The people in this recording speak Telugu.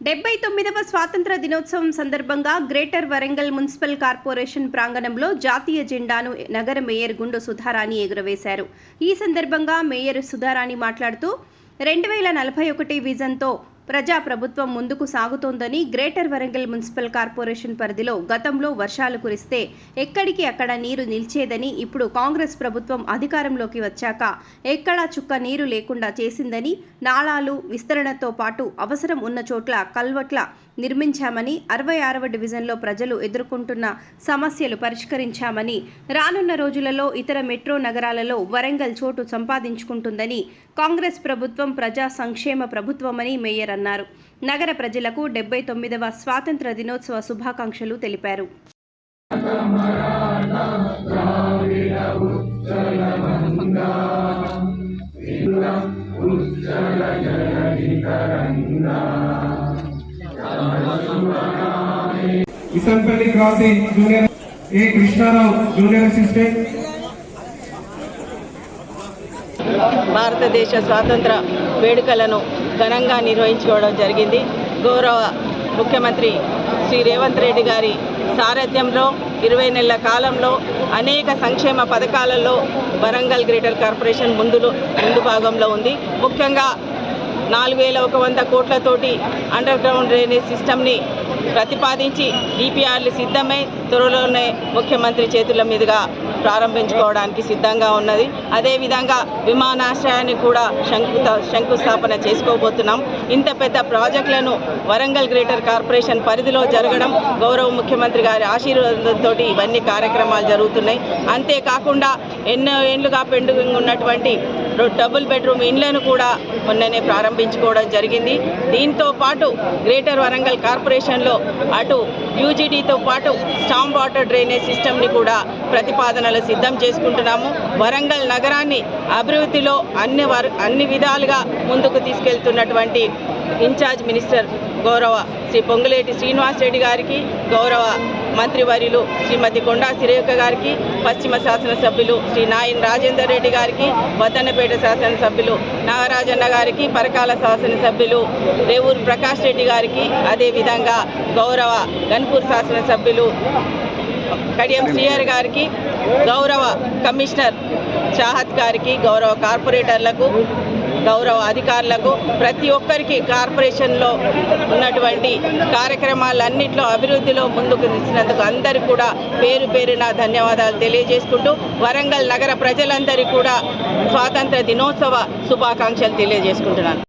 డెబ్బై తొమ్మిదవ స్వాతంత్ర దినోత్సవం సందర్భంగా గ్రేటర్ వరంగల్ మున్సిపల్ కార్పొరేషన్ ప్రాంగణంలో జాతీయ జెండాను నగర మేయర్ గుండు సుధారాణి ఎగురవేశారు. ఈ సందర్భంగా మేయర్ సుధారాణి మాట్లాడుతూ రెండు వేల నలభై ఒకటి విజన్తో ప్రజా ప్రభుత్వం ముందుకు సాగుతోందని గ్రేటర్ వరంగల్ మున్సిపల్ కార్పొరేషన్ పరిధిలో గతంలో వర్షాలు కురిస్తే ఎక్కడికి అక్కడ నీరు నిలిచేదని ఇప్పుడు కాంగ్రెస్ ప్రభుత్వం అధికారంలోకి వచ్చాక ఎక్కడా చుక్క నీరు లేకుండా చేసిందని నాళాలు విస్తరణతో పాటు అవసరం ఉన్న చోట్ల కల్వట్ల నిర్మించామని అరవై ఆరవ డివిజన్లో ప్రజలు ఎదుర్కొంటున్న సమస్యలు పరిష్కరించామని రానున్న రోజులలో ఇతర మెట్రో నగరాలలో వరంగల్ చోటు సంపాదించుకుంటుందని కాంగ్రెస్ ప్రభుత్వం ప్రజా సంక్షేమ ప్రభుత్వమని మేయర్ అన్నారు. నగర ప్రజలకు డెబ్బై తొమ్మిదవ స్వాతంత్ర దినోత్సవ శుభాకాంక్షలు తెలిపారు. Isampalli crossing junior A Krishna Rao junior assistant? భారతదేశ స్వాతంత్ర వేడుకలను ఘనంగా నిర్వహించుకోవడం జరిగింది. గౌరవ ముఖ్యమంత్రి శ్రీ రేవంత్ రెడ్డి గారి సారథ్యంలో ఇరవై నెలల కాలంలో అనేక సంక్షేమ పథకాలలో వరంగల్ గ్రేటర్ కార్పొరేషన్ ముందులో ముందు భాగంలో ఉంది. ముఖ్యంగా నాలుగు వేల ఒక వంద కోట్లతోటి అండర్ గ్రౌండ్ డ్రైనేజ్ సిస్టమ్ని ప్రతిపాదించి డిపిఆర్లు సిద్ధమై త్వరలోనే ముఖ్యమంత్రి చేతుల మీదుగా ప్రారంభించుకోవడానికి సిద్ధంగా ఉన్నది. అదేవిధంగా విమానాశ్రయాన్ని కూడా శంకు శంకుస్థాపన చేసుకోబోతున్నాం. ఇంత పెద్ద ప్రాజెక్టులను వరంగల్ గ్రేటర్ కార్పొరేషన్ పరిధిలో జరగడం గౌరవ ముఖ్యమంత్రి గారి ఆశీర్వాదంతో ఇవన్నీ కార్యక్రమాలు జరుగుతున్నాయి. అంతేకాకుండా ఎన్నో ఏళ్ళుగా పెండింగ్ ఉన్నటువంటి డబుల్ బెడ్రూమ్ ఇండ్లను కూడా మొన్ననే ప్రారంభించుకోవడం జరిగింది. దీంతో పాటు గ్రేటర్ వరంగల్ కార్పొరేషన్లో అటు యూజీడీతో పాటు స్టామ్ వాటర్ డ్రైనేజ్ సిస్టమ్ని కూడా ప్రతిపాదనలు సిద్ధం చేసుకుంటున్నాము. వరంగల్ నగరాన్ని అభివృద్ధిలో అన్ని వర్ అన్ని విధాలుగా ముందుకు తీసుకెళ్తున్నటువంటి ఇన్ఛార్జ్ మినిస్టర్ గౌరవ శ్రీ పొంగులేటి శ్రీనివాస్ రెడ్డి గారికి గౌరవ మంత్రివర్యులు శ్రీమతి కొండా సిరేఖ గారికి పశ్చిమ శాసనసభ్యులు శ్రీ నాయన్ రాజేందర్ రెడ్డి గారికి వద్దన్నపేట శాసనసభ్యులు నాగరాజన్న గారికి పరకాల శాసనసభ్యులు రేవూరు ప్రకాష్ రెడ్డి గారికి అదేవిధంగా గౌరవ గన్పూర్ శాసనసభ్యులు కడియం సిఆర్ గారికి గౌరవ కమిషనర్ చాహత్ గారికి గౌరవ కార్పొరేటర్లకు గౌరవ అధికారులకు ప్రతి ఒక్కరికి కార్పొరేషన్లో ఉన్నటువంటి కార్యక్రమాలన్నింటిలో అభివృద్ధిలో ముందుకు తెచ్చినందుకు అందరికీ కూడా పేరు పేరున ధన్యవాదాలు తెలియజేసుకుంటూ వరంగల్ నగర ప్రజలందరికీ కూడా స్వాతంత్ర దినోత్సవ శుభాకాంక్షలు తెలియజేసుకుంటున్నాను.